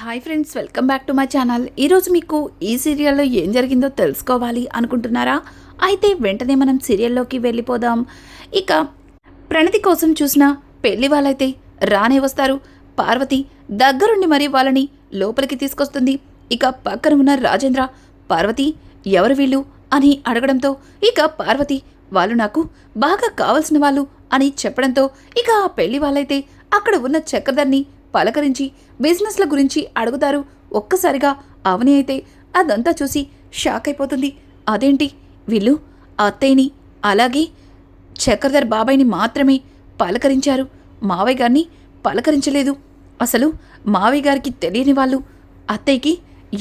Hi friends welcome back to my channel ఈరోజు మీకు ఈ సీరియల్లో ఏం జరిగిందో తెలుసుకోవాలి అనుకుంటున్నారా? అయితే వెంటనే మనం సీరియల్లోకి వెళ్ళిపోదాం. ఇక ప్రణతి కోసం చూసిన పెళ్ళి వాళ్ళైతే రానే వస్తారు. పార్వతి దగ్గరుండి మరీ వాళ్ళని లోపలికి తీసుకొస్తుంది. ఇక పక్కన ఉన్న రాజేంద్ర పార్వతి ఎవరు వీళ్ళు? అని అడగడంతో ఇక పార్వతి వాళ్ళు నాకు బాగా కావలసిన వాళ్ళు అని చెప్పడంతో ఇక ఆ పెళ్ళి వాళ్ళైతే అక్కడ ఉన్న చక్రధర్ని పలకరించి బిజినెస్ల గురించి అడుగుతారు. ఒక్కసారిగా అవని అయితే అదంతా చూసి షాక్ అయిపోతుంది. అదేంటి? వీళ్ళు అత్తయ్యని అలాగే చక్రధర్ బాబాయ్ని మాత్రమే పలకరించారు. మావయ్య గారిని పలకరించలేదు. అసలు మావయ్య గారికి తెలియని వాళ్ళు అత్తయ్యకి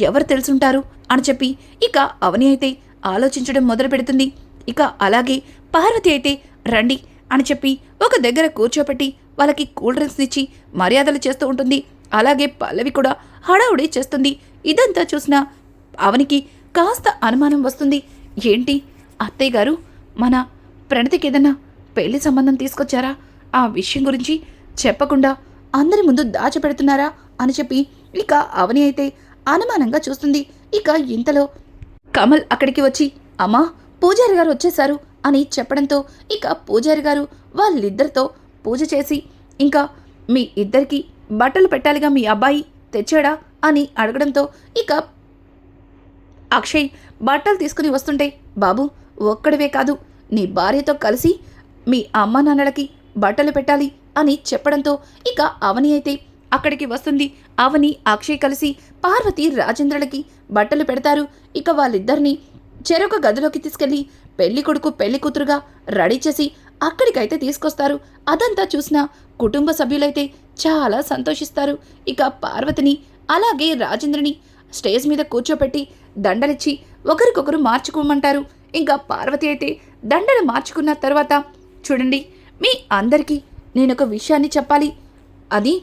ఎవరు తెలుసుంటారు? అని చెప్పి ఇక అవని అయితే ఆలోచించడం మొదలు పెడుతుంది. ఇక అలాగే పార్వతి అయితే రండి అని చెప్పి ఒక దగ్గర కూర్చోపెట్టి వాళ్ళకి కూల్ డ్రింక్స్ ఇచ్చి మర్యాదలు చేస్తూ ఉంటుంది. అలాగే పల్లవి కూడా హడావుడి చేస్తుంది. ఇదంతా చూసిన అవనికి కాస్త అనుమానం వస్తుంది. ఏంటి? అత్తయ్య గారు మన ప్రణతికి ఏదన్నా పెళ్ళి సంబంధం తీసుకొచ్చారా? ఆ విషయం గురించి చెప్పకుండా అందరి ముందు దాచిపెడుతున్నారా అని చెప్పి ఇక అవని అయితే అనుమానంగా చూస్తుంది. ఇక ఇంతలో కమల్ అక్కడికి వచ్చి అమ్మా పూజారి గారు వచ్చేశారు అని చెప్పడంతో ఇక పూజారి గారు వాళ్ళిద్దరితో పూజ చేసి ఇంకా మీ ఇద్దరికి బట్టలు పెట్టాలిగా మీ అబ్బాయి తెచ్చాడా? అని అడగడంతో ఇక అక్షయ్ బట్టలు తీసుకుని వస్తుంటే బాబు ఒక్కడివే కాదు నీ భార్యతో కలిసి మీ అమ్మ నాన్నలకి బట్టలు పెట్టాలి అని చెప్పడంతో ఇక అవని అయితే అక్కడికి వస్తుంది. అవని అక్షయ్ కలిసి పార్వతి రాజేంద్రలకి బట్టలు పెడతారు. ఇక వాళ్ళిద్దరిని చెరొక గదిలోకి తీసుకెళ్ళి పెళ్ళి కొడుకు పెళ్ళి కూతురుగా రెడీ చేసి అక్కడికైతే తీసుకొస్తారు. అదంతా చూసిన కుటుంబ సభ్యులైతే చాలా సంతోషిస్తారు. ఇక పార్వతిని అలాగే రాజేంద్రని స్టేజ్ మీద కూర్చోపెట్టి దండలిచ్చి ఒకరికొకరు మార్చుకోమంటారు. ఇంకా పార్వతి అయితే దండలు మార్చుకున్న తర్వాత చూడండి మీ అందరికీ నేను ఒక విషయాన్ని చెప్పాలి. అది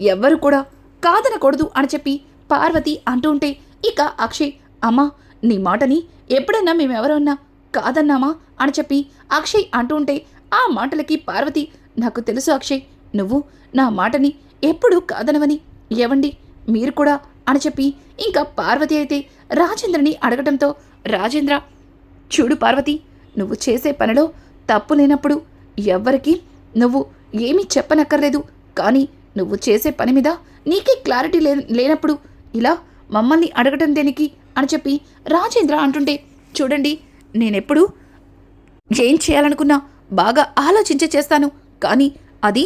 ఎవ్వరు కూడా కాదనకూడదు అని చెప్పి పార్వతి అంటూ ఉంటే ఇక అక్షయ్ అమ్మా నీ మాటని ఎప్పుడన్నా మేమెవరన్నా కాదన్నామా? అని చెప్పి అక్షయ్ అంటూ ఉంటే ఆ మాటలకి పార్వతి నాకు తెలుసు అక్షయ్ నువ్వు నా మాటని ఎప్పుడూ కాదనవని. ఏవండి? మీరు కూడా అని చెప్పి ఇంకా పార్వతి అయితే రాజేంద్రని అడగటంతో రాజేంద్ర చూడు పార్వతి నువ్వు చేసే పనిలో తప్పు లేనప్పుడు ఎవ్వరికీ నువ్వు ఏమీ చెప్పనక్కర్లేదు. కానీ నువ్వు చేసే పని మీద నీకే క్లారిటీ లే లేనప్పుడు ఇలా మమ్మల్ని అడగటం దేనికి? అని చెప్పి రాజేంద్ర అంటుంటే చూడండి నేనెప్పుడు ఏం చేయాలనుకున్నా బాగా ఆలోచించే చేస్తాను. కానీ అది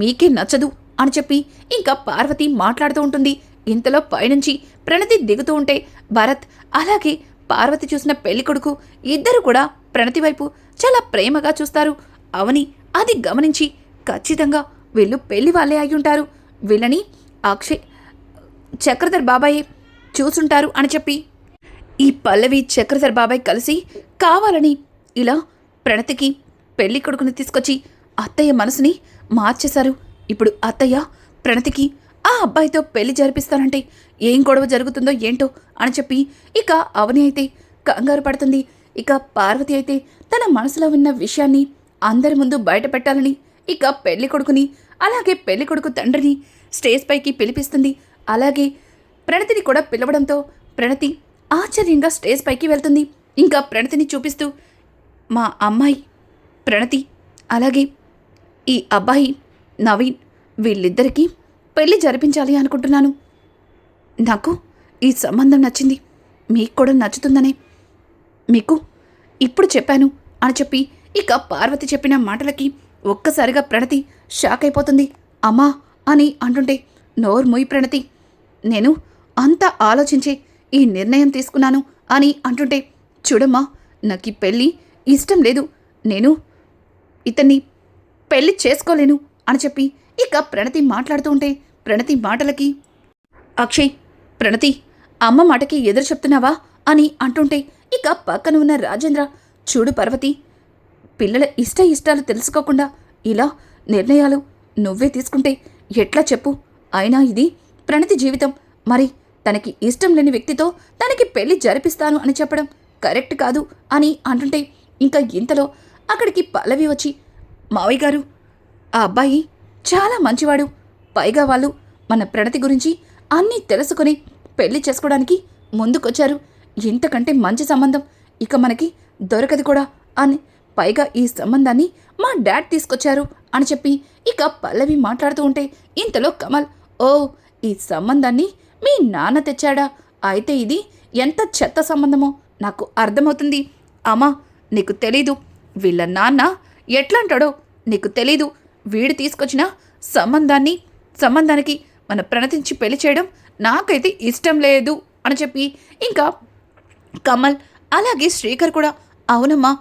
మీకే నచ్చదు అని చెప్పి ఇంకా పార్వతి మాట్లాడుతూ ఉంటుంది. ఇంతలో పైనుంచి ప్రణతి దిగుతూ ఉంటే భరత్ అలాగే పార్వతి చూసిన పెళ్ళికొడుకు ఇద్దరు కూడా ప్రణతి వైపు చాలా ప్రేమగా చూస్తారు. అవని అది గమనించి ఖచ్చితంగా వీళ్ళు పెళ్ళి వాళ్ళే అయి ఉంటారు. వీళ్ళని అక్షయ్ చక్రధర్ బాబాయ్ చూసుంటారు అని చెప్పి ఈ పల్లవి చక్రధర్ బాబాయ్ కలిసి కావాలని ఇలా ప్రణతికి పెళ్ళి కొడుకుని తీసుకొచ్చి అత్తయ్య మనసుని మార్చేశారు. ఇప్పుడు అత్తయ్య ప్రణతికి ఆ అబ్బాయితో పెళ్ళి జరిపిస్తానంటే ఏం గొడవ జరుగుతుందో ఏంటో అని చెప్పి ఇక అవని అయితే కంగారు పడుతుంది. ఇక పార్వతి అయితే తన మనసులో ఉన్న విషయాన్ని అందరి ముందు బయట పెట్టాలని ఇక పెళ్ళి కొడుకుని అలాగే పెళ్ళి కొడుకు తండ్రిని స్టేజ్ పైకి పిలిపిస్తుంది. అలాగే ప్రణతిని కూడా పిలవడంతో ప్రణతి ఆశ్చర్యంగా స్టేజ్ పైకి వెళ్తుంది. ఇంకా ప్రణతిని చూపిస్తూ మా అమ్మాయి ప్రణతి అలాగే ఈ అబ్బాయి నవీన్ వీళ్ళిద్దరికీ పెళ్ళి జరిపించాలి అనుకుంటున్నాను. నాకు ఈ సంబంధం నచ్చింది. మీకు కూడా నచ్చుతుందనే. మీకు ఇప్పుడు చెప్పాను అని చెప్పి ఇక పార్వతి చెప్పిన మాటలకి ఒక్కసారిగా ప్రణతి షాక్ అయిపోతుంది. అమ్మా అని అంటుంటే నోరు మొయ్యి ప్రణతి నేను అంత ఆలోచించే ఈ నిర్ణయం తీసుకున్నాను అని అంటుంటే చూడమ్మా నాకు ఈ పెళ్ళి ఇష్టం లేదు. నేను ఇతన్ని పెళ్ళి చేసుకోలేను అని చెప్పి ఇక ప్రణతి మాట్లాడుతూ ఉంటే ప్రణతి మాటలకి అక్షయ్ ప్రణతి అమ్మ మాటకి ఎదురు చెప్తున్నావా? అని అంటుంటే ఇక పక్కన ఉన్న రాజేంద్ర చూడు పర్వతి పిల్లల ఇష్ట ఇష్టాలు తెలుసుకోకుండా ఇలా నిర్ణయాలు నువ్వే తీసుకుంటే ఎట్లా చెప్పు? అయినా ఇది ప్రణతి జీవితం. మరి తనకి ఇష్టం లేని వ్యక్తితో తనకి పెళ్ళి జరిపిస్తాను అని చెప్పడం కరెక్ట్ కాదు అని అంటుంటే ఇంకా ఇంతలో అక్కడికి పల్లవి వచ్చి మావయ్య గారు ఆ అబ్బాయి చాలా మంచివాడు. పైగా వాళ్ళు మన ప్రణతి గురించి అన్నీ తెలుసుకొని పెళ్ళి చేసుకోవడానికి ముందుకొచ్చారు. ఇంతకంటే మంచి సంబంధం ఇక మనకి దొరకదు కూడా అని పైగా ఈ సంబంధాన్ని మా డాడ్ తీసుకొచ్చారు అని చెప్పి ఇక పల్లవి మాట్లాడుతూ ఉంటే ఇంతలో కమల్ ఓ ఈ సంబంధాన్ని మీ నాన్న తెచ్చాడా? అయితే ఇది ఎంత చెత్త సంబంధమో నాకు అర్థమవుతుంది. అమ్మా నీకు తెలీదు. వీళ్ళ నాన్న ఎట్లంటాడో నీకు తెలీదు. వీడు తీసుకొచ్చిన సంబంధాన్ని సంబంధానికి మన ప్రణతించి పెళ్ళి చేయడం నాకైతే ఇష్టం లేదు అని చెప్పి ఇంకా కమల్ అలాగే శ్రీకర్ కూడా అవునమ్మా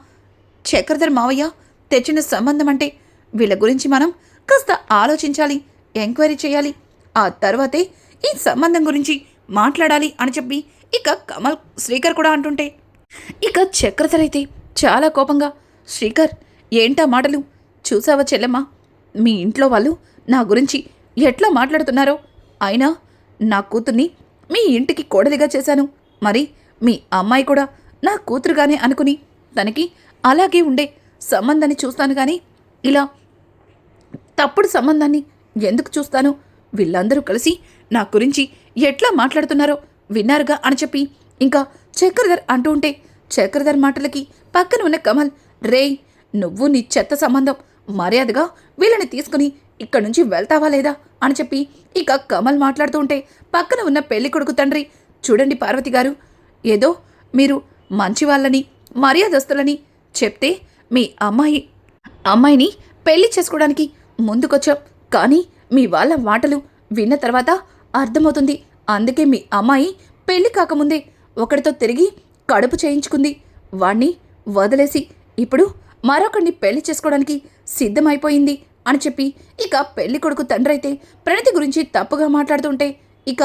చక్రధర్ మావయ్య తెచ్చిన సంబంధం అంటే వీళ్ళ గురించి మనం కాస్త ఆలోచించాలి ఎంక్వైరీ చేయాలి ఆ తర్వాతే ఈ సంబంధం గురించి మాట్లాడాలి అని చెప్పి ఇక కమల్ శ్రీకర్ కూడా అంటుంటే. ఇక చక్రధర్ అయితే చాలా కోపంగా శ్రీకర్ ఏంటా మాటలు? చూసావా చెల్లెమ్మా? మీ ఇంట్లో వాళ్ళు నా గురించి ఎట్లా మాట్లాడుతున్నారో? అయినా నా కూతుర్ని మీ ఇంటికి కోడలిగా చేశాను. మరి మీ అమ్మాయి కూడా నా కూతురుగానే అనుకుని తనకి అలాగే ఉండే సంబంధాన్ని చూస్తాను కానీ ఇలా తప్పుడు సంబంధాన్ని ఎందుకు చూస్తాను? వీళ్ళందరూ కలిసి నా గురించి ఎట్లా మాట్లాడుతున్నారో విన్నారుగా అని చెప్పి ఇంకా చక్రధర్ అంటూ ఉంటే చక్రధర్ మాటలకి పక్కన ఉన్న కమల్ రేయ్ నువ్వు నీ చెత్త సంబంధం. మర్యాదగా వీళ్ళని తీసుకుని ఇక్కడి నుంచి వెళ్తావా లేదా అని చెప్పి ఇక కమల్ మాట్లాడుతూ ఉంటే పక్కన ఉన్న పెళ్ళి కొడుకు తండ్రి చూడండి పార్వతి గారు ఏదో మీరు మంచి వాళ్ళని మర్యాదస్తులని చెప్తే మీ అమ్మాయి అమ్మాయిని పెళ్ళి చేసుకోవడానికి ముందుకొచ్చాం. కానీ మీ వాళ్ళ మాటలు విన్న తర్వాత అర్థమవుతుంది. అందుకే మీ అమ్మాయి పెళ్ళి కాకముందే ఒకడితో తిరిగి కడుపు చేయించుకుంది. వాణ్ణి వదిలేసి ఇప్పుడు మరొకడిని పెళ్ళి చేసుకోవడానికి సిద్ధమైపోయింది అని చెప్పి ఇక పెళ్ళి కొడుకు తండ్రి అయితే ప్రణతి గురించి తప్పుగా మాట్లాడుతుంటే ఇక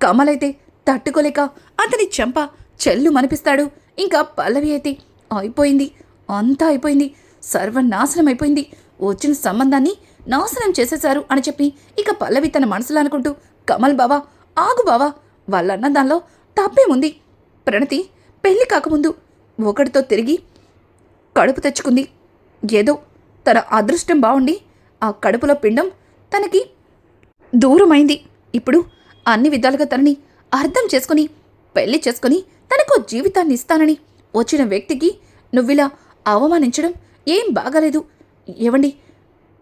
కమలైతే తట్టుకోలేక అతని చెంప చెల్లు మనిపిస్తాడు ఇంకా పల్లవి అయితే అయిపోయింది. అంతా అయిపోయింది. సర్వనాశనం అయిపోయింది. వచ్చిన సంబంధాన్ని నాశనం చేసేశారు అని చెప్పి ఇక పల్లవి తన మనసులో అనుకుంటూ కమల్ బావా ఆగు బావా వాళ్ళన్న దానిలో తప్పేముంది? ప్రణతి పెళ్ళి కాకముందు ఒకటితో తిరిగి కడుపు తెచ్చుకుంది. ఏదో తన అదృష్టం బాగుండి ఆ కడుపులో పిండం తనకి దూరమైంది. ఇప్పుడు అన్ని విధాలుగా తనని అర్థం చేసుకుని పెళ్ళి చేసుకుని తనకు జీవితాన్ని ఇస్తానని వచ్చిన వ్యక్తికి నువ్విలా అవమానించడం ఏం బాగాలేదు. ఏవండి?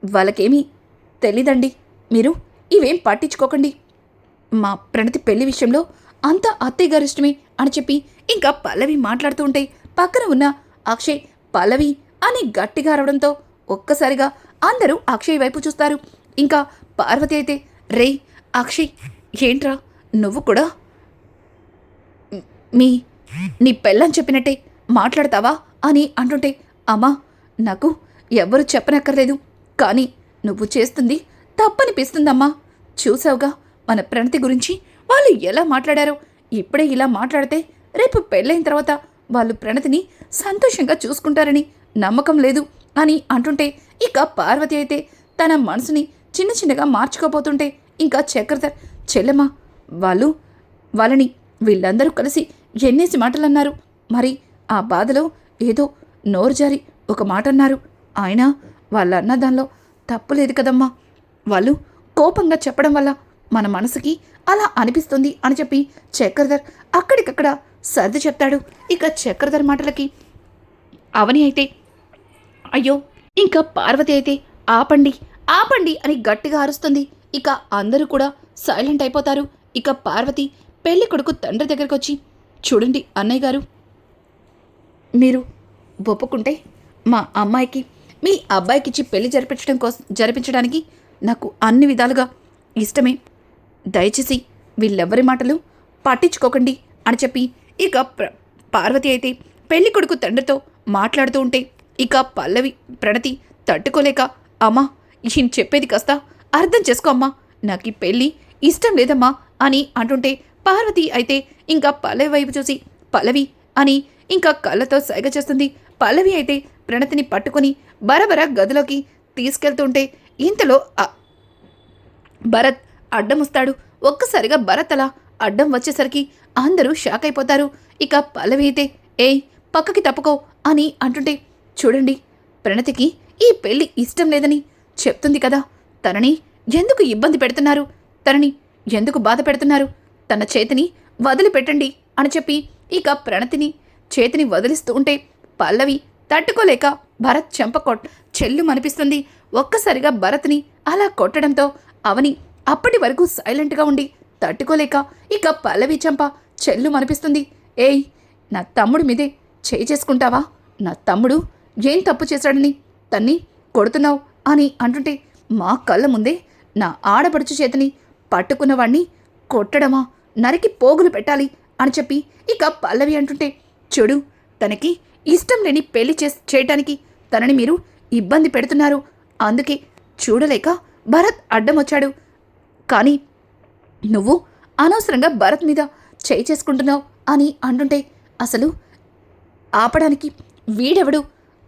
వాళ్ళకేమీ తెలీదండి. మీరు ఇవేం పట్టించుకోకండి. మా ప్రణతి పెళ్ళి విషయంలో అంతా అత్తయ్య గారిష్టమే అని చెప్పి ఇంకా పల్లవి మాట్లాడుతూ ఉంటే పక్కన ఉన్న అక్షయ్ పల్లవి అని గట్టిగా అరవడంతో ఒక్కసారిగా అందరూ అక్షయ్ వైపు చూస్తారు. ఇంకా పార్వతి అయితే రే అక్షయ్ ఏంట్రా? నువ్వు కూడా మీ నీ పెళ్ళని చెప్పినట్టే మాట్లాడతావా? అని అంటుంటే అమ్మా నాకు ఎవ్వరు చెప్పనక్కర్లేదు. కానీ నువ్వు చేస్తుంది తప్పనిపిస్తుందమ్మా. చూసావుగా మన ప్రణతి గురించి వాళ్ళు ఎలా మాట్లాడారో. ఇప్పుడే ఇలా మాట్లాడితే రేపు పెళ్ళైన తర్వాత వాళ్ళు ప్రణతిని సంతోషంగా చూసుకుంటారని నమ్మకం లేదు అని అంటుంటే ఇక పార్వతి అయితే తన మనసుని చిన్న చిన్నగా మార్చుకోపోతుంటే ఇంకా చక్రధర్ చెల్లెమ్మ వాళ్ళు వాళ్ళని వీళ్ళందరూ కలిసి ఎన్నేసి మాటలు అన్నారు మరి ఆ బాధలో ఏదో నోరు జారి ఒక మాట అన్నారు. ఆయన వాళ్ళ అన్న దానిలో తప్పు లేదు కదమ్మా. వాళ్ళు కోపంగా చెప్పడం వల్ల మన మనసుకి అలా అనిపిస్తుంది అని చెప్పి చక్రధర్ అక్కడికక్కడ సర్ది చెప్తాడు ఇక చక్రధర్ మాటలకి. అవని అయితే అయ్యో ఇంకా పార్వతి అయితే ఆపండి ఆపండి అని గట్టిగా అరుస్తుంది. ఇక అందరూ కూడా సైలెంట్ అయిపోతారు. ఇక పార్వతి పెళ్ళి కొడుకు తండ్రి దగ్గరకు వచ్చి చూడండి అన్నయ్య గారు మీరు ఒప్పుకుంటే మా అమ్మాయికి మీ అబ్బాయికి ఇచ్చి పెళ్ళి జరిపించడం కోసం జరిపించడానికి నాకు అన్ని విధాలుగా ఇష్టమే. దయచేసి వీళ్ళెవ్వరి మాటలు పట్టించుకోకండి అని చెప్పి ఇక ప్ర పార్వతి అయితే పెళ్ళి కొడుకు తండ్రితో మాట్లాడుతూ ఉంటే ఇక పల్లవి ప్రణతి తట్టుకోలేక అమ్మా ఈయన చెప్పేది కాస్త అర్థం చేసుకో అమ్మా నాకు ఈ పెళ్ళి ఇష్టం లేదమ్మా అని అంటుంటే పార్వతి అయితే ఇంకా పల్లవి వైపు చూసి పల్లవి అని ఇంకా కళ్ళతో సైగ చేస్తుంది. పల్లవి అయితే ప్రణతిని పట్టుకొని బరబర గదిలోకి తీసుకెళ్తుంటే ఇంతలో భరత్ అడ్డం వస్తాడు. ఒక్కసారిగా భరత్ అలా అడ్డం వచ్చేసరికి అందరూ షాక్ అయిపోతారు ఇక పల్లవి అయితే ఏయ్ పక్కకి తప్పుకో అని అంటుంటే చూడండి ప్రణతికి ఈ పెళ్ళి ఇష్టం లేదని చెప్తుంది కదా. తనని ఎందుకు ఇబ్బంది పెడుతున్నారు? తనని ఎందుకు బాధ పెడుతున్నారు? తన చేతిని వదిలిపెట్టండి అని చెప్పి ఇక ప్రణతిని చేతిని వదిలిస్తూ ఉంటే పల్లవి తట్టుకోలేక భరత్ చెంప కొట్ చెల్లు మనిపిస్తుంది ఒక్కసారిగా భరత్ని అలా కొట్టడంతో అవని అప్పటి వరకు సైలెంట్గా ఉండి తట్టుకోలేక ఇక పల్లవి చెంప చెల్లు మనిపిస్తుంది ఏయ్ నా తమ్ముడి మీదే చేయి చేసుకుంటావా? నా తమ్ముడు ఏం తప్పు చేశాడని? తన్ని కొడుతున్నావు అని అంటుంటే మా కళ్ళ ముందే నా ఆడపడుచు చేతిని పట్టుకున్నవాణ్ణి కొట్టడమా? నరికి పోగులు పెట్టాలి అని చెప్పి ఇక పల్లవి అంటుంటే చూడు తనకి ఇష్టం లేని పెళ్ళి చే చేయటానికి తనని మీరు ఇబ్బంది పెడుతున్నారు. అందుకే చూడలేక భరత్ అడ్డం వచ్చాడు కానీ నువ్వు అనవసరంగా భరత్ మీద చేయి చేసుకుంటున్నావు అని అంటుంటే అసలు ఆపడానికి వీడెవడు?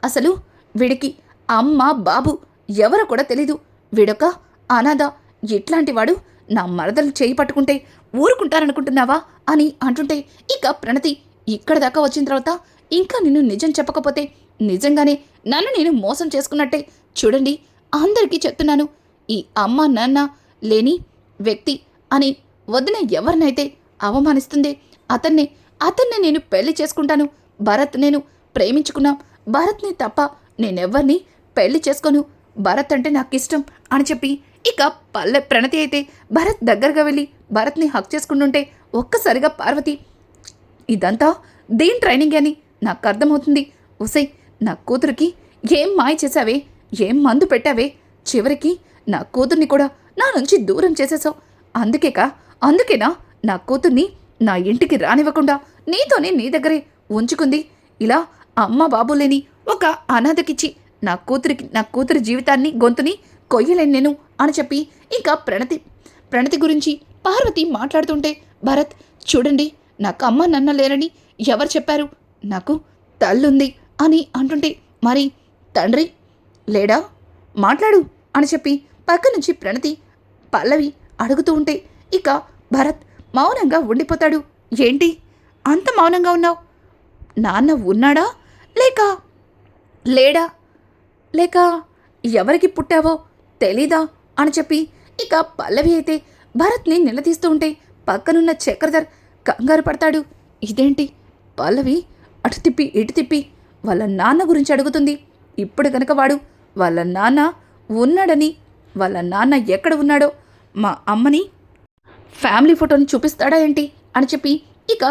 అసలు వీడికి అమ్మ బాబు ఎవరో కూడా తెలీదు. వీడొక అనాథ. ఇట్లాంటివాడు నా మరదలు చేయి పట్టుకుంటే ఊరుకుంటారనుకుంటున్నావా అని అంటుంటే ఇక ప్రణతి ఇక్కడ దాకా వచ్చిన తర్వాత ఇంకా నిన్ను నిజం చెప్పకపోతే నిజంగానే నన్ను నేను మోసం చేసుకున్నట్టే. చూడండి అందరికీ చెప్తున్నాను. ఈ అమ్మ నాన్న లేని వ్యక్తి అని వదిన ఎవరినైతే అవమానిస్తుంది. అతన్ని అతన్ని నేను పెళ్ళి చేసుకుంటాను. భరత్ నేను ప్రేమించుకున్నాం. భరత్ని తప్ప నేనెవ్వరిని పెళ్ళి చేసుకోను. భరత్ అంటే నాకు ఇష్టం అని చెప్పి ఇక పల్లె ప్రణతి అయితే భరత్ దగ్గరగా వెళ్ళి భరత్ని హక్ చేసుకుంటుంటే ఒక్కసారిగా పార్వతి ఇదంతా దేని ట్రైనింగ్ అని నాకు అర్థమవుతుంది. ఉసై నా కూతురికి ఏం మాయ చేశావే? ఏం మందు పెట్టావే? చివరికి నా కూతుర్ని కూడా నా నుంచి దూరం చేసేసావు. అందుకేకా? అందుకేనా? నా కూతుర్ని నా ఇంటికి రానివ్వకుండా నీతోనే నీ దగ్గరే ఉంచుకుంది. ఇలా అమ్మ బాబు లేని ఒక అనాథకిచ్చి నా కూతురికి నా కూతురి జీవితాన్ని గొంతుని కొయ్యలేను నేను అని చెప్పి ఇంకా ప్రణతి ప్రణతి గురించి పార్వతి మాట్లాడుతుంటే భరత్ చూడండి నాకు అమ్మ నన్న లేరని ఎవరు చెప్పారు? నాకు తల్లుంది అని అంటుంటే మరి తండ్రి లేడా? మాట్లాడు అని చెప్పి పక్క నుంచి ప్రణతి పల్లవి అడుగుతూ ఉంటే ఇక భరత్ మౌనంగా ఉండిపోతాడు. ఏంటి? అంత మౌనంగా ఉన్నావు? నాన్న ఉన్నాడా? లేక లేడా? లేక ఎవరికి పుట్టావో తెలీదా? అని చెప్పి ఇక పల్లవి అయితే భరత్ని నిలదీస్తూ ఉంటే పక్కనున్న చక్రధర్ కంగారు పడతాడు. ఇదేంటి? పల్లవి అటు తిప్పి ఇటు తిప్పి వాళ్ళ నాన్న గురించి అడుగుతుంది. ఇప్పుడు గనక వాడు వాళ్ళ నాన్న ఉన్నాడని వాళ్ళ నాన్న ఎక్కడ ఉన్నాడో మా అమ్మని ఫ్యామిలీ ఫోటోని చూపిస్తాడా ఏంటి? అని చెప్పి ఇక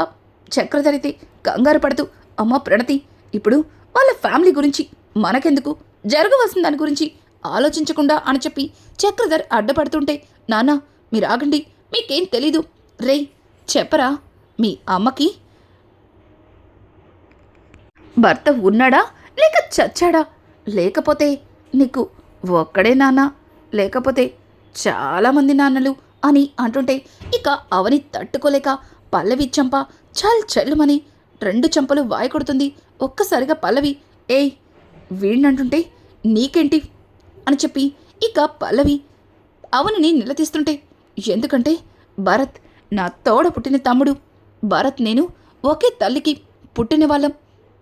చక్రధరితే కంగారు పడుతూ అమ్మ ప్రణతి ఇప్పుడు వాళ్ళ ఫ్యామిలీ గురించి మనకెందుకు? జరగవలసిన దాని గురించి ఆలోచించకుండా అని చెప్పి చక్రధర్ అడ్డపడుతుంటే నాన్న మీరు ఆగండి మీకేం తెలీదు. రే చెప్పరా మీ అమ్మకి భర్త ఉన్నాడా? లేక చచ్చాడా? లేకపోతే నీకు ఒక్కడే నాన్న? లేకపోతే చాలామంది నాన్నలు అని అంటుంటే ఇక అవని తట్టుకోలేక పల్లవి చంప చల్ చల్లుమని రెండు చంపలు వాయి కొడుతుంది. ఒక్కసారిగా పల్లవి ఏయ్ వీణంటుంటే నీకేంటి? అని చెప్పి ఇక పల్లవి అవనిని నిలదీస్తుంటే ఎందుకంటే భరత్ నా తోడ పుట్టిన తమ్ముడు. భరత్ నేను ఒకే తల్లికి పుట్టిన వాళ్ళం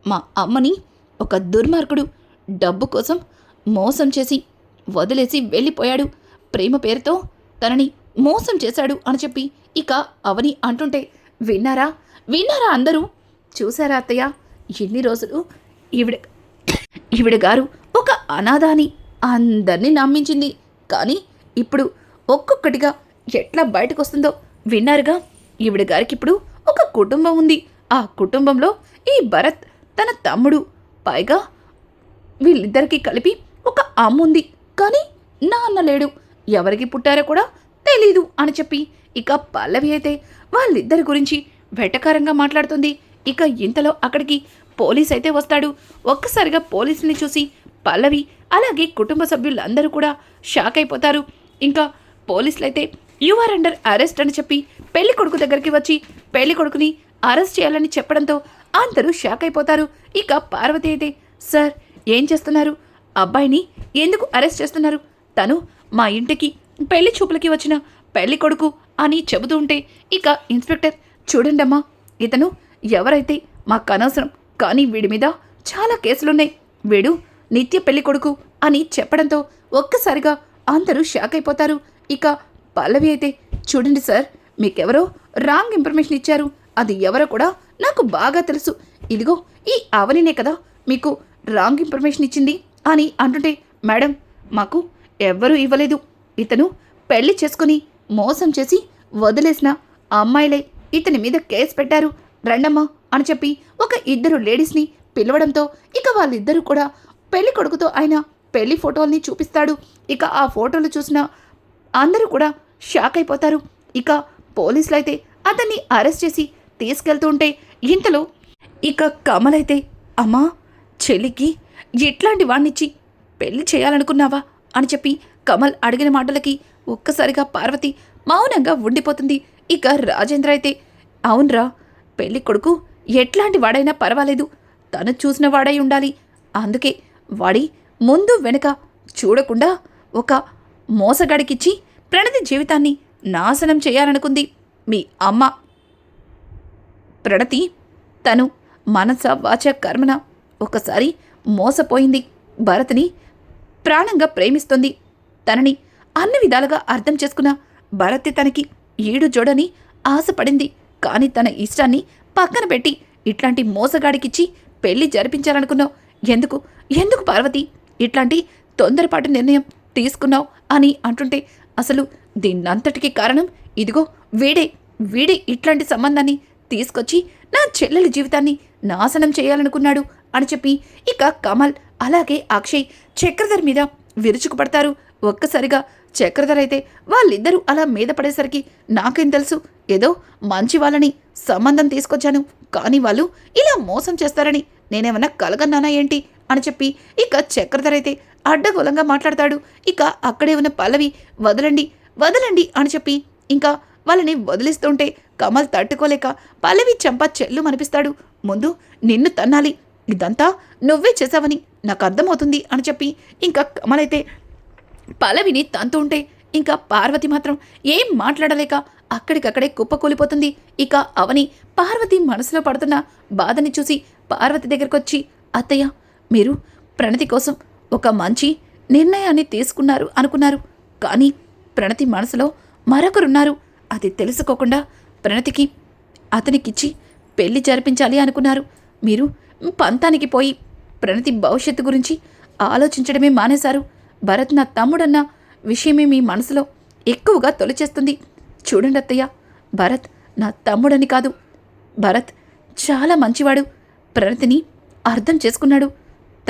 మా అమ్మని ఒక దుర్మార్గుడు డబ్బు కోసం మోసం చేసి వదిలేసి వెళ్ళిపోయాడు. ప్రేమ పేరుతో తనని మోసం చేశాడు అని చెప్పి ఇక అవని అంటుంటే విన్నారా? విన్నారా అందరూ? చూసారా అత్తయ్య? ఎన్ని రోజులు ఈవిడ ఈవిడ గారు ఒక అనాథాని అందరినీ నమ్మించింది. కానీ ఇప్పుడు ఒక్కొక్కటిగా ఎట్లా బయటకు వస్తుందో విన్నారుగా? ఈవిడ గారికి ఇప్పుడు ఒక కుటుంబం ఉంది. ఆ కుటుంబంలో ఈ భరత్ తన తమ్ముడు. పైగా వీళ్ళిద్దరికీ కలిపి ఒక అమ్మ ఉంది కానీ నాన్న లేడు. ఎవరికి పుట్టారో కూడా తెలీదు అని చెప్పి ఇక పల్లవి అయితే వాళ్ళిద్దరి గురించి వెటకారంగా మాట్లాడుతుంది. ఇక ఇంతలో అక్కడికి పోలీస్ అయితే వస్తాడు. ఒక్కసారిగా పోలీసుని చూసి పల్లవి అలాగే కుటుంబ సభ్యులందరూ కూడా షాక్ అయిపోతారు. ఇంకా పోలీసులు అయితే యు ఆర్ అండర్ అరెస్ట్ అని చెప్పి పెళ్ళి కొడుకు దగ్గరికి వచ్చి పెళ్ళి కొడుకుని అరెస్ట్ చేయాలని చెప్పడంతో అందరూ షాక్ అయిపోతారు. ఇక పార్వతి అయితే సార్ ఏం చేస్తున్నారు? అబ్బాయిని ఎందుకు అరెస్ట్ చేస్తున్నారు? తను మా ఇంటికి పెళ్ళి చూపులకి వచ్చిన పెళ్ళి కొడుకు అని చెబుతూ ఉంటే ఇక ఇన్స్పెక్టర్ చూడండమ్మా ఇతను ఎవరైతే మాకు అనవసరం కానీ వీడి మీద చాలా కేసులున్నాయి. వీడు నిత్య పెళ్ళి కొడుకు అని చెప్పడంతో ఒక్కసారిగా అందరూ షాక్ అయిపోతారు. ఇక పల్లవి అయితే చూడండి సార్ మీకెవరో రాంగ్ ఇన్ఫర్మేషన్ ఇచ్చారు. అది ఎవరో కూడా నాకు బాగా తెలుసు. ఇదిగో ఈ అవనినే కదా మీకు రాంగ్ ఇన్ఫర్మేషన్ ఇచ్చింది అని అంటుంటే మేడం మాకు ఎవ్వరూ ఇవ్వలేదు. ఇతను పెళ్ళి చేసుకుని మోసం చేసి వదిలేసిన అమ్మాయిలే ఇతని మీద కేసు పెట్టారు. రండమ్మా అని చెప్పి ఒక ఇద్దరు లేడీస్ని పిలవడంతో ఇక వాళ్ళిద్దరూ కూడా పెళ్ళి కొడుకుతో ఆయన పెళ్ళి ఫోటోల్ని చూపిస్తాడు. ఇక ఆ ఫోటోలు చూసిన అందరూ కూడా షాక్ అయిపోతారు. ఇక పోలీసులు అయితే అతన్ని అరెస్ట్ చేసి తీసుకెళ్తూ ఉంటే ఇంతలో ఇక కమలైతే అమ్మా చెల్లికి ఎట్లాంటి వాణ్ణిచ్చి పెళ్ళి చేయాలనుకున్నావా? అని చెప్పి కమల్ అడిగిన మాటలకి ఒక్కసారిగా పార్వతి మౌనంగా ఉండిపోతుంది. ఇక రాజేంద్ర అయితే అవునరా పెళ్ళి కొడుకు ఎట్లాంటి వాడైనా పర్వాలేదు. తను చూసిన వాడై ఉండాలి. అందుకే వాడి ముందు వెనుక చూడకుండా ఒక మోసగాడికిచ్చి ప్రణతి జీవితాన్ని నాశనం చేయాలనుకుంది మీ అమ్మ. ప్రణతి తను మనస వాచ కర్మన ఒకసారి మోసపోయింది. భరత్ని ప్రాణంగా ప్రేమిస్తుంది. తనని అన్ని విధాలుగా అర్థం చేసుకున్న భరత్ తనకి ఈడు జోడని ఆశపడింది. కానీ తన ఇష్టాన్ని పక్కన పెట్టి ఇట్లాంటి మోసగాడికిచ్చి పెళ్ళి జరిపించాలనుకున్నావు. ఎందుకు? ఎందుకు పార్వతి? ఇట్లాంటి తొందరపాటు నిర్ణయం తీసుకున్నావు అని అంటుంటే అసలు దీన్నంతటికీ కారణం ఇదిగో వీడే. వీడే ఇట్లాంటి సంబంధాన్ని తీసుకొచ్చి నా చెల్లెలి జీవితాన్ని నాశనం చేయాలనుకున్నాడు అని చెప్పి ఇక కమల్ అలాగే అక్షయ్ చక్రధర్ మీద విరుచుకుపడతారు. ఒక్కసారిగా చక్రధర్ అయితే వాళ్ళిద్దరూ అలా మీద పడేసరికి నాకేం తెలుసు. ఏదో మంచి వాళ్ళని సంబంధం తీసుకొచ్చాను. కానీ వాళ్ళు ఇలా మోసం చేస్తారని నేనేమన్నా కలగన్నానా ఏంటి? అని చెప్పి ఇక చక్రధర్ అయితే అడ్డగోలంగా మాట్లాడతాడు. ఇక అక్కడే ఉన్న పల్లవి వదలండి వదలండి అని చెప్పి ఇంకా వాళ్ళని వదిలిస్తుంటే కమల్ తట్టుకోలేక పల్లవి చెంప చెల్లు మనిపిస్తాడు ముందు నిన్ను తన్నాలి ఇదంతా నువ్వే చేసావని నాకు అర్థమవుతుంది అని చెప్పి ఇంకా కమలైతే పలవిని తంతు ఉంటే ఇంకా పార్వతి మాత్రం ఏం మాట్లాడలేక అక్కడికక్కడే కుప్పకూలిపోతుంది. ఇక అవని పార్వతి మనసులో పడుతున్న బాధని చూసి పార్వతి దగ్గరకొచ్చి అత్తయ్య మీరు ప్రణతి కోసం ఒక మంచి నిర్ణయాన్ని తీసుకున్నారు అనుకున్నారు. కానీ ప్రణతి మనసులో మరొకరున్నారు. అది తెలుసుకోకుండా ప్రణతికి అతనికిచ్చి పెళ్ళి జరిపించాలి అనుకున్నారు. మీరు పంతానికి పోయి ప్రణతి భవిష్యత్తు గురించి ఆలోచించడమే మానేశారు. భరత్ నా తమ్ముడన్న విషయమే మీ మనసులో ఎక్కువగా తొలిచేస్తుంది. చూడండి అత్తయ్య భరత్ నా తమ్ముడని కాదు. భరత్ చాలా మంచివాడు. ప్రణతిని అర్థం చేసుకున్నాడు.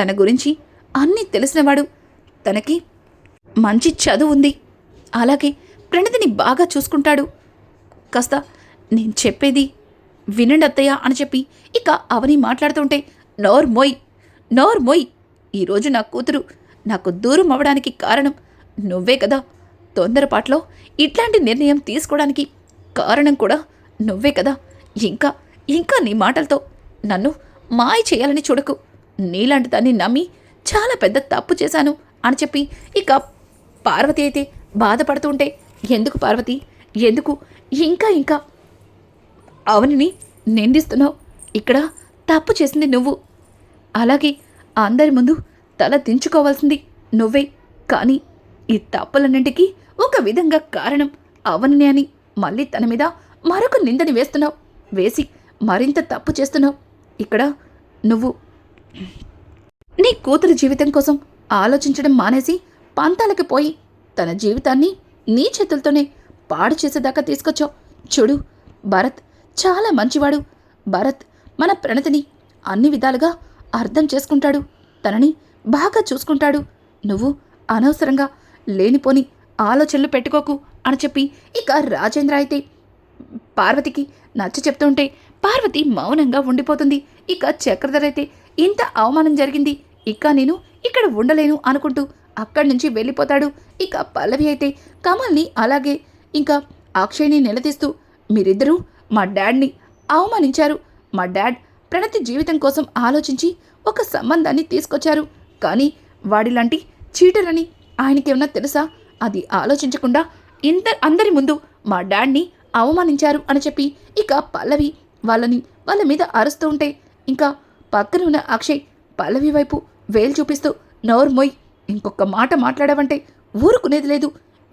తన గురించి అన్నీ తెలిసినవాడు. తనకి మంచి చదువు ఉంది. అలాగే ప్రణతిని బాగా చూసుకుంటాడు. కాస్త నేను చెప్పేది వినండి అత్తయ్య అని చెప్పి ఇక అవని మాట్లాడుతుంటే నోర్ మోయ్ నోర్మోయ్ ఈరోజు నా కూతురు నాకు దూరం అవ్వడానికి కారణం నువ్వే కదా. తొందరపాట్లో ఇట్లాంటి నిర్ణయం తీసుకోవడానికి కారణం కూడా నువ్వే కదా. ఇంకా ఇంకా నీ మాటలతో నన్ను మాయ చేయాలని చూడకు. నీలాంటి దాన్ని నమ్మి చాలా పెద్ద తప్పు చేశాను అని చెప్పి ఇక పార్వతి అయితే బాధపడుతుంటే ఎందుకు పార్వతి? ఎందుకు? ఇంకా ఇంకా? అవనిని నిందిస్తున్నావు. ఇక్కడ తప్పు చేసింది నువ్వు. అలాగే అందరి ముందు తల దించుకోవాల్సింది నువ్వే. కానీ ఈ తప్పులన్నింటికీ ఒక విధంగా కారణం అవనినే అని మళ్ళీ తన మీద మరొక నిందని వేస్తున్నావు. వేసి మరింత తప్పు చేస్తున్నావు. ఇక్కడ నువ్వు నీ కూతురు జీవితం కోసం ఆలోచించడం మానేసి పంతాలకు పోయి తన జీవితాన్ని నీ చేతులతోనే పాడు చేసేదాకా తీసుకొచ్చావు. చూడు భరత్ చాలా మంచివాడు. భరత్ మన ప్రణతిని అన్ని విధాలుగా అర్థం చేసుకుంటాడు. తనని బాగా చూసుకుంటాడు. నువ్వు అనవసరంగా లేనిపోని ఆలోచనలు పెట్టుకోకు అని చెప్పి ఇక రాజేంద్ర అయితే పార్వతికి నచ్చ చెప్తుంటే పార్వతి మౌనంగా ఉండిపోతుంది. ఇక చక్రధర్ అయితే ఇంత అవమానం జరిగింది. ఇక నేను ఇక్కడ ఉండలేను అనుకుంటూ అక్కడి నుంచి వెళ్ళిపోతాడు. ఇక పల్లవి అయితే కమల్ని అలాగే ఇంకా అక్షయ్ని నిలదీస్తూ మీరిద్దరూ మా డాడ్ని అవమానించారు. మా డాడ్ ప్రణతి జీవితం కోసం ఆలోచించి ఒక సంబంధాన్ని తీసుకొచ్చారు. కానీ వాడిలాంటి చీటరని ఆయనకేమన్నా తెలుసా? అది ఆలోచించకుండా ఇంత అందరి ముందు మా డాడ్ని అవమానించారు అని చెప్పి ఇక పల్లవి వాళ్ళని వాళ్ళ మీద అరుస్తూ ఉంటే ఇంకా పక్కన ఉన్న అక్షయ్ పల్లవి వైపు వేలు చూపిస్తూ నోరు మొయ్. ఇంకొక మాట మాట్లాడావంటే ఊరుకునేది లేదు.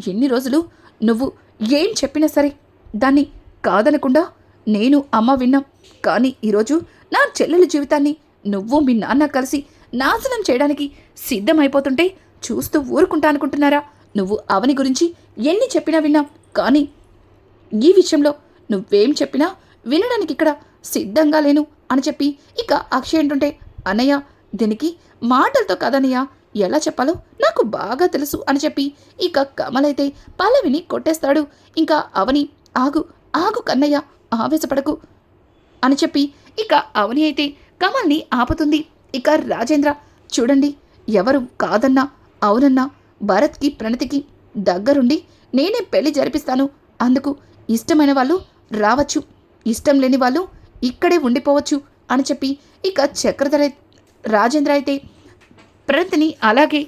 ఎన్ని రోజులు నువ్వు ఏం చెప్పినా సరే దాన్ని కాదనకుండా నేను అమ్మ విన్నాం. కానీ ఈరోజు నా చెల్లెల జీవితాన్ని నువ్వు మీ నాన్న కలిసి నాశనం చేయడానికి సిద్ధమైపోతుంటే చూస్తూ ఊరుకుంటా అనుకుంటున్నారా? నువ్వు అవని గురించి ఎన్ని చెప్పినా విన్నాం. కానీ ఈ విషయంలో నువ్వేం చెప్పినా వినడానికి ఇక్కడ సిద్ధంగా లేను అని చెప్పి ఇక అక్షయ్ అంటుంటే అన్నయ్య దీనికి మాటలతో కదన్నయ్య. ఎలా చెప్పాలో నాకు బాగా తెలుసు అని చెప్పి ఇక కమలైతే పల్లవిని కొట్టేస్తాడు. ఇంకా అవని ఆగు ఆగు కన్నయ్య. ఆవేశపడకు అని చెప్పి ఇక అవని అయితే కమల్ని ఆపుతుంది. ఇక రాజేంద్ర చూడండి ఎవరు కాదన్నా అవునన్నా భరత్కి ప్రణతికి దగ్గరుండి నేనే పెళ్ళి జరిపిస్తాను. అందుకు ఇష్టమైన వాళ్ళు రావచ్చు ఇష్టం లేని వాళ్ళు ఇక్కడే ఉండిపోవచ్చు అని చెప్పి ఇక చక్రధర రాజేంద్ర అయితే ప్రణతిని అలాగే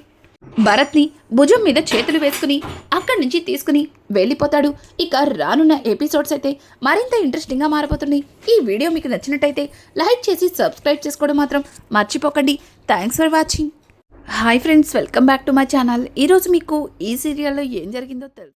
భరత్ని భుజం మీద చేతులు వేసుకుని అక్కడి నుంచి తీసుకుని వెళ్ళిపోతాడు. ఇక రానున్న ఎపిసోడ్స్ అయితే మరింత ఇంట్రెస్టింగ్గా మారిపోతున్నాయి ఈ వీడియో మీకు నచ్చినట్టయితే లైక్ చేసి సబ్స్క్రైబ్ చేసుకోవడం మాత్రం మర్చిపోకండి. Thanks for watching hi friends welcome back to my channel ఈరోజు మీకు ఈ సీరియల్లో ఏం జరిగిందో తెలుసు.